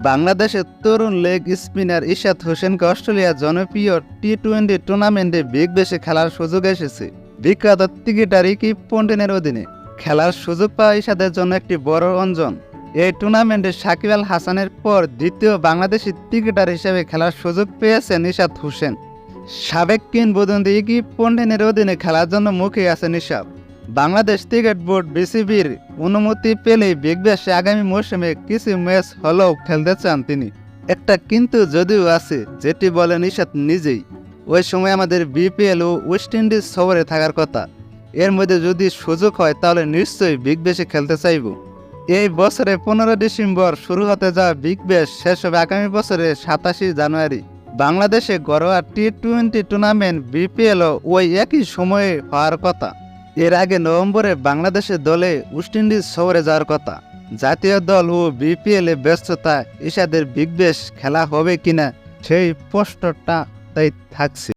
বাংলাদেশের তরুণ leg spinner Ishad হোসেনকে অস্ট্রেলিয়ার জনপ্রিয় টি টোয়েন্টি টুর্নামেন্টে বিগ বেশে খেলার সুযোগ এসেছে। বিখ্যাত ক্রিকেটার ইকি পন্টিনের অধীনে খেলার সুযোগ পাওয়া ইশাদের জন্য একটি বড় অঞ্জন। এই টুর্নামেন্টে সাকিব আল হাসানের পর দ্বিতীয় বাংলাদেশি ক্রিকেটার হিসেবে খেলার সুযোগ পেয়েছেন ইশাদ হোসেন। সাবেক কিংবদন্তি ইকি পন্টিনের অধীনে খেলার জন্য মুখে আছেন ইশাদ বাংলাদেশ ক্রিকেট বোর্ড বিসিবির অনুমতি পেলেই বিগ ব্যাশে আগামী মৌসুমে কিছু ম্যাচ হলেও খেলতে চান তিনি। একটা কিন্তু যদিও আছে, যেটি বলেন ইশাদ নিজেই। ওই সময় আমাদের বিপিএল ও ওয়েস্ট ইন্ডিজ সফরে থাকার কথা। এর মধ্যে যদি সুযোগ হয়, তাহলে নিশ্চয়ই বিগ ব্যাশে খেলতে চাইব। এই বছরে পনেরো ডিসেম্বর শুরু হতে যাওয়া বিগ ব্যাশ শেষ হবে আগামী বছরে সাতাশে জানুয়ারি। বাংলাদেশে ঘরোয়া টি টোয়েন্টি টুর্নামেন্ট বিপিএল ওই একই সময়ে হওয়ার কথা। এর আগে নভেম্বরে বাংলাদেশের দলে ওয়েস্ট ইন্ডিজ শহরে যাওয়ার কথা। জাতীয় দল ও বিপিএল ব্যস্ততা ইশাদের বিগ বেশ খেলা হবে কিনা সেই প্রশ্নটা তাই থাকছে।